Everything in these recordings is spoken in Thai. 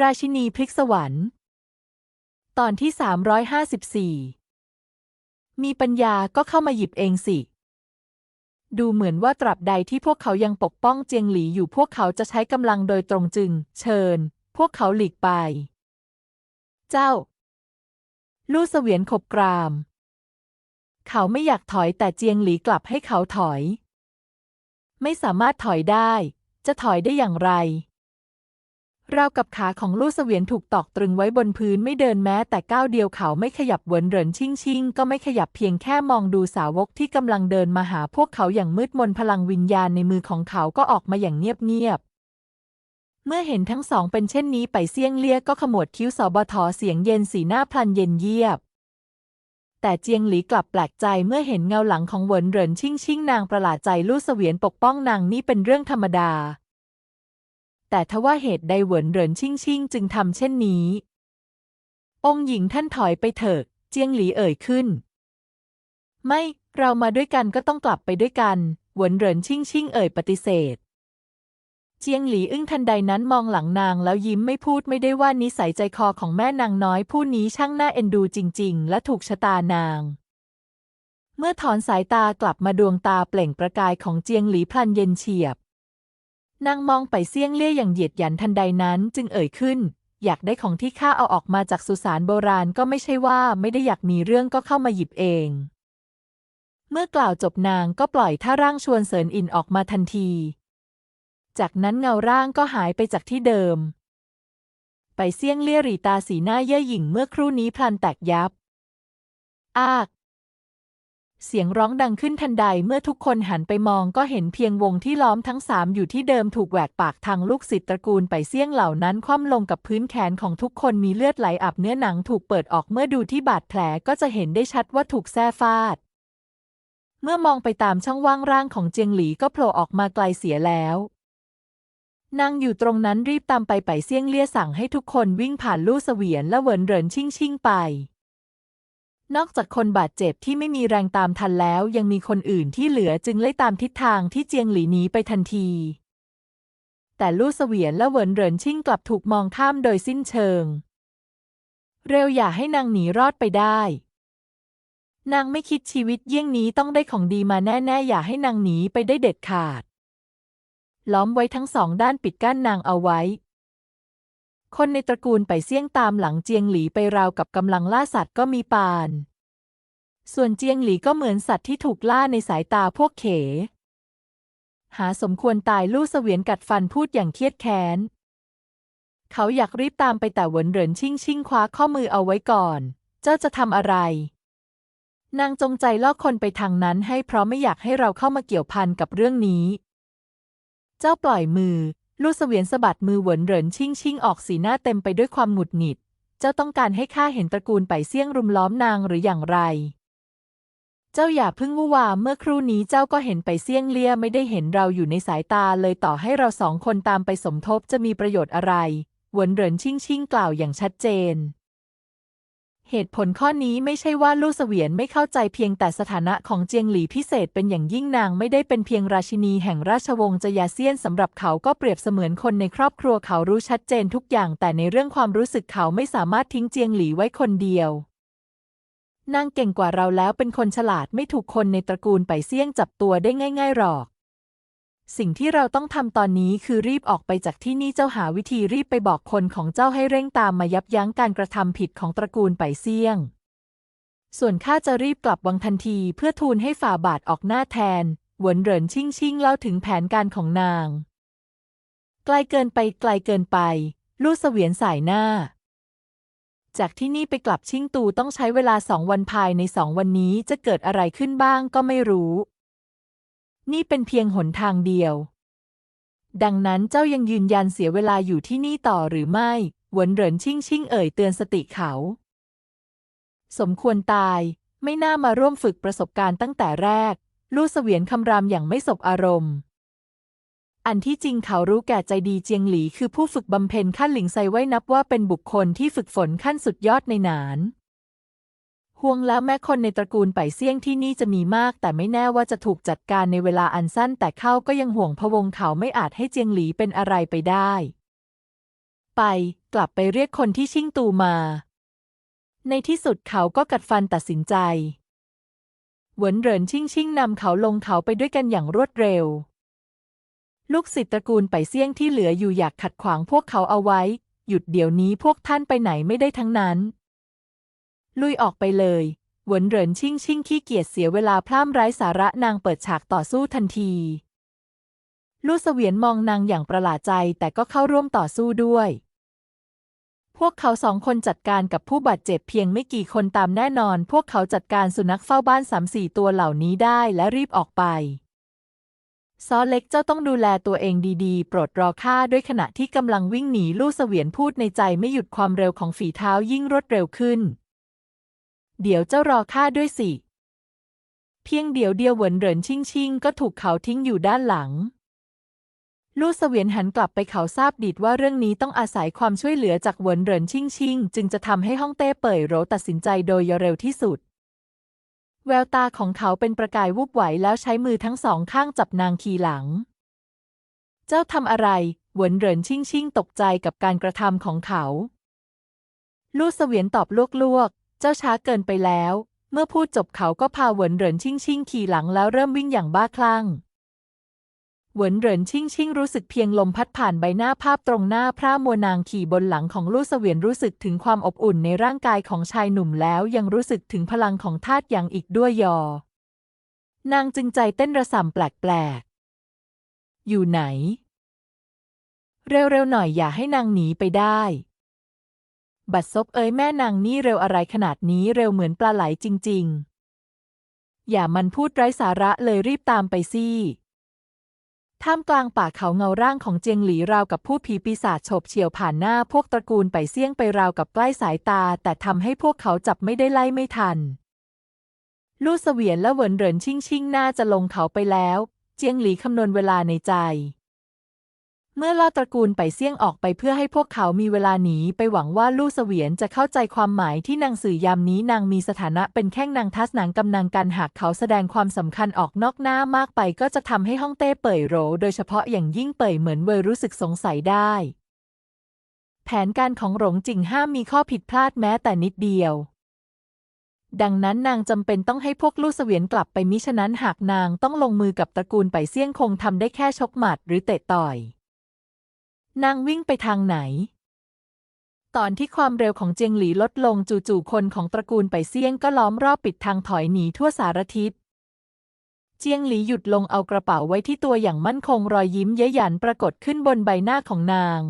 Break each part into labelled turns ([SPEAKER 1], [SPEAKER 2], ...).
[SPEAKER 1] ราชินีพลิกสวรรค์ ตอนที่ 354 มีปัญญาก็เข้ามาหยิบเองสิ ดูเหมือนว่าตราบใดที่พวกเขายังปกป้องเจียงหลีอยู่พวกเขาจะใช้กำลังโดยตรงจึง เชิญ พวกเขาหลีกไป เจ้า ลู่เสวียนขบกราม เขาไม่อยากถอยแต่เจียงหลีกลับให้เขาถอย ไม่สามารถถอยได้ จะถอยได้อย่างไร ราวกับขาของลู่เสวียนถูกตอกตรึงไว้บนพื้นไม่เดินแม้แต่ก้าวเดียวเขาไม่ขยับเวินเหรินชิ่งชิ่งก็ไม่ขยับเพียงแค่มองดูสาวกที่กำลังเดินมาหาพวกเขาอย่างมืดมนพลังวิญญาณในมือของเขาก็ออกมาอย่างเงียบๆ เมื่อเห็นทั้งสองเป็นเช่นนี้ไปเซี่ยงเลี่ยก็ขมวดคิ้วสบทเสียงเย็นสีหน้าพลันเย็นเยียบแต่เจียงหลีกลับแปลกใจเมื่อเห็นเงาหลังของเหวินเหรินชิ่งชิ่งนางประหลาดใจลู่เสวียนปกป้องนางนี่เป็นเรื่องธรรมดา แต่ทว่าเหตุใดเหวินเหรินชิ่งชิ่งจึงทำเช่นนี้ องค์หญิงท่านถอยไปเถิดเจียงหลีเอ่ยขึ้น ไม่ เรามาด้วยกันก็ต้องกลับไปด้วยกันเหวินเหรินชิ่งชิ่งเอ่ยปฏิเสธ เจียงหลีอึ้งทันใดนั้นมองหลังนางแล้วยิ้มไม่พูดไม่ได้ว่านิสัยใจคอของแม่นางน้อยผู้นี้ช่างน่าเอ็นดูจริง ๆ และถูกชะตานาง เมื่อถอนสายตากลับมาดวงตาเปล่งประกายของเจียงหลีพลันเย็นเฉียบ นางมองไปเซี่ยงเลี่ยอย่างเหยียดหยันทันใดนั้นจึงเอ่ยขึ้น อยากได้ของที่ข้าเอาออกมาจากสุสานโบราณก็ไม่ใช่ว่าไม่ได้อยากมีเรื่องก็เข้ามาหยิบเอง เมื่อกล่าวจบนางก็ปล่อยท่าร่างชวนเสรินอินออกมาทันที จากนั้นเงาร่างก็หายไปจากที่เดิม ไปเซี่ยงเลี่ยหรีตาสีหน้าเย่อหยิ่งเมื่อครู่นี้พลันแตกยับ อาก เสียงร้องดังขึ้นทันใดเมื่อทุกคนหันไปมองก็เห็นเพียงวงที่ล้อมทั้งสามอยู่ที่เดิมถูกแหวกปากทางลูกศิษย์ตระกูลไปเสี่ยงเหล่านั้นคว่ำลงกับพื้นแขนของทุกคนมีเลือดไหลอาบเนื้อหนังถูกเปิดออกเมื่อดูที่บาดแผลก็จะเห็นได้ชัดว่าถูกแส้ฟาด เมื่อมองไปตามช่องว่างร่างของเจียงหลีก็โผล่ออกมาไกลเสียแล้วนางอยู่ตรงนั้นรีบตามไปไปเสี่ยงเลี่ยสั่งให้ทุกคนวิ่งผ่านลู่เสวียนและเวินเหรินชิ่งชิ่งไป นอกจากคนบาดเจ็บที่ไม่มีแรงตามทันแล้ว ยังมีคนอื่นที่เหลือจึงไล่ตามทิศทางที่เจียงหลีหนีไปทันที แต่ลู่เสวียนและเหวินเหรินชิ่งกลับถูกมองข้ามโดยสิ้นเชิง เร็วอย่าให้นางหนีรอดไปได้ นางไม่คิดชีวิตเยี่ยงนี้ต้องได้ของดีมาแน่ๆ อย่าให้นางหนีไปได้เด็ดขาด ล้อมไว้ทั้งสองด้านปิดกั้นนางเอาไว้ คนในตระกูลไปเสี่ยงตามหลังเจียงหลีไปราวกับกำลังล่าสัตว์ก็มีปาน ส่วนเจียงหลีก็เหมือนสัตว์ที่ถูกล่าในสายตาพวกเข หาสมควรตายลู่เสวียนกัดฟันพูดอย่างเครียดแค้น เขาอยากรีบตามไปแต่เหวินเหรินชิ่งชิ่งคว้าข้อมือเอาไว้ก่อน เจ้าจะทำอะไร นางจงใจล่อคนไปทางนั้นให้เพราะไม่อยากให้เราเข้ามาเกี่ยวพันกับเรื่องนี้ เจ้าปล่อยมือ ลู่เสวียนสะบัดมือเหวินเหรินชิ่งชิ่งออกสีหน้าเต็มไปด้วยความหงุดหงิด เจ้าต้องการให้ข้าเห็นตระกูลไปเสี่ยงรุมล้อมนางหรืออย่างไร เจ้าอย่าเพิ่งวุ่วามเมื่อครู่นี้เจ้าก็เห็นไปเสี่ยงเลี่ยไม่ได้เห็นเราอยู่ในสายตาเลยต่อให้เราสองคนตามไปสมทบจะมีประโยชน์อะไร เหวินเหรินชิ่งชิ่งกล่าวอย่างชัดเจน เหตุผลข้อนี้ไม่ใช่ว่าลู่เสวียนไม่เข้าใจเพียงแต่สถานะของเจียงหลีพิเศษเป็นอย่างยิ่งนางไม่ได้เป็นเพียงราชินีแห่งราชวงศ์จยาเซียนสำหรับเขาก็เปรียบเสมือนคนในครอบครัวเขารู้ชัดเจนทุกอย่าง แต่ในเรื่องความรู้สึกเขาไม่สามารถทิ้งเจียงหลีไว้คนเดียวนางเก่งกว่าเราแล้วเป็นคนฉลาดไม่ถูกคนในตระกูลไปเสี่ยงจับตัวได้ง่าย ๆหรอก สิ่งที่เราต้องทำตอนนี้คือรีบออกไปจากที่นี่เจ้าหาวิธีรีบไปบอกคนของเจ้าให้เร่งตามมายับยั้งการกระทำผิดของตระกูลไปเสี่ยง ส่วนข้าจะรีบกลับวังทันทีเพื่อทูลให้ฝ่าบาทออกหน้าแทน หวนเหรินชิ่งชิ่งเล่าถึงแผนการของนาง ไกลเกินไปไกลเกินไป ลู่เสวียนสายหน้า จากที่นี่ไปกลับชิ่งตูต้องใช้เวลาสองวันภายในสองวันนี้จะเกิดอะไรขึ้นบ้างก็ไม่รู้ นี่เป็นเพียงหนทางเดียว ดังนั้นเจ้ายังยืนยันเสียเวลาอยู่ที่นี่ต่อหรือไม่ หวนเหรินชิ่งชิ่งเอ่ยเตือนสติเขา สมควรตาย ไม่น่ามาร่วมฝึกประสบการณ์ตั้งแต่แรก ลู่เสวียนคำรามอย่างไม่สบอารมณ์ อันที่จริงเขารู้แก่ใจดีเจียงหลี คือผู้ฝึกบำเพ็ญขั้นหลิงไซไว้นับว่าเป็นบุคคลที่ฝึกฝนขั้นสุดยอดในหนาน ห่วงแล้วแม้คนในตระกูลไปเซี่ยงที่นี่จะมีมาก แต่ไม่แน่ว่าจะถูกจัดการในเวลาอันสั้น แต่เขาก็ยังห่วงพะวงเขาไม่อาจให้เจียงหลีเป็นอะไรไปได้ ไปกลับไปเรียกคนที่ชิ่งตูมา ในที่สุดเขาก็กัดฟันตัดสินใจหวนเหรินชิ่งชิ่งนำเขาลงเขาไปด้วยกันอย่างรวดเร็ว ลูกศิษย์ตระกูลไปเซี่ยงที่เหลืออยู่อยากขัดขวางพวกเขาเอาไว้ หยุดเดี๋ยวนี้พวกท่านไปไหนไม่ได้ทั้งนั้น ลุยออกไปเลยหวนเหรินชิ่งชิ่งขี้เกียจเสียเวลาพร่ำไร้สาระนางเปิดฉากต่อสู้ทันที ลู่เสวียนมองนางอย่างประหลาดใจแต่ก็เข้าร่วมต่อสู้ด้วย พวกเขาสองคนจัดการกับผู้บาดเจ็บเพียงไม่กี่คนตามแน่นอน พวกเขาจัดการสุนัขเฝ้าบ้านสามสี่ตัวเหล่านี้ได้และรีบออกไป ซอเล็กเจ้าต้องดูแลตัวเองดีๆ โปรดรอข้าด้วยขณะที่กำลังวิ่งหนีลู่เสวียนพูดในใจไม่หยุดความเร็วของฝีเท้ายิ่งรวดเร็วขึ้น เดี๋ยวเจ้ารอข้าด้วยสิ เพียงเดี๋ยวเดียวเหวินเหรินชิ่งชิ่งก็ถูกเขาทิ้งอยู่ด้านหลัง ลู่เสวียนหันกลับไปเขาทราบดีดว่าเรื่องนี้ต้องอาศัยความช่วยเหลือจากเหวินเหรินชิ่งชิ่งจึงจะทำให้ฮ่องเต้เป่ยโหรตัดสินใจโดยเร็วที่สุด แววตาของเขาเป็นประกายวูบไหวแล้วใช้มือทั้งสองข้างจับนางขีหลัง เจ้าทำอะไรเหวินเหรินชิ่งชิ่งตกใจกับการกระทำของเขาลู่เสวียนตอบลวกๆ เจ้าช้าเกินไปแล้ว เมื่อพูดจบเขาก็พาเหวินเหรินชิ่งชิ่งขี่หลังแล้วเริ่มวิ่งอย่างบ้าคลั่งเหวินเหรินชิ่งชิ่งรู้สึกเพียงลมพัดผ่านใบหน้าภาพตรงหน้าพระมัวนางขี่บนหลังของลู่เสวียนรู้สึกถึงความอบอุ่นในร่างกายของชายหนุ่มแล้วยังรู้สึกถึงพลังของธาตุหยางอีกด้วยยอ นางจึงใจเต้นระส่ำแปลกๆ อยู่ไหน เร็วๆหน่อยอย่าให้นางหนีไปได้ บัดซบเอ้ยแม่นางนี่เร็วอะไรขนาดนี้เร็วเหมือนปลาไหลจริง ๆ อย่ามันพูดไร้สาระเลยรีบตามไปสิท่ามกลางป่าเขาเงาร่างของเจียงหลีราวกับผู้ผีปีศาจโฉบเฉี่ยวผ่านหน้าพวกตระกูลไปเสี่ยงไปราวกับใกล้สายตา แต่ทำให้พวกเขาจับไม่ได้ไล่ไม่ทัน ลู่เสวียนและเหวินเหรินชิ่งชิ่งน่าจะลงเขาไปแล้ว เจียงหลีคำนวณเวลาในใจ เมื่อล่อตระกูลไปเสี่ยงออกไปเพื่อให้พวกเขามีเวลาหนีไปหวังว่าลู่เสวียนจะเข้าใจความหมายที่นางสื่อยามนี้นางมีสถานะเป็นแค่นางทัศนางกำนังกันหากเขาแสดงความสำคัญออกนอกหน้ามากไปก็จะทำให้ฮ่องเต้เป่ยโร โดยเฉพาะอย่างยิ่งเป่ยเหมือนเวยรู้สึกสงสัยได้ แผนการของหลงจิงห้ามมีข้อผิดพลาดแม้แต่นิดเดียวดังนั้นนางจำเป็นต้องให้พวกลู่เสวียนกลับไปมิฉะนั้นหากนางต้องลงมือกับตระกูลไปเสี่ยงคงทำได้แค่ชกหมัดหรือเตะต่อย นางวิ่งไปทางไหน ตอนที่ความเร็วของเจียงหลีลดลงจู่ๆคนของตระกูลไปเซี่ยงก็ล้อมรอบปิดทางถอยหนีทั่วสารทิศ เจียงหลีหยุดลงเอากระเป๋าไว้ที่ตัวอย่างมั่นคงรอยยิ้มเย้ยหยันปรากฏขึ้นบนใบหน้าของนาง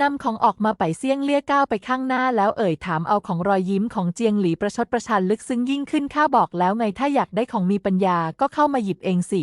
[SPEAKER 1] นำของออกมาไปเซี่ยงเลี่ยก้าวไปข้างหน้าแล้วเอ่ยถามเอาของรอยยิ้มของเจียงหลีประชดประชันลึกซึ้งยิ่งขึ้นข้าบอกแล้วไงถ้าอยากได้ของมีปัญญาก็เข้ามาหยิบเองสิ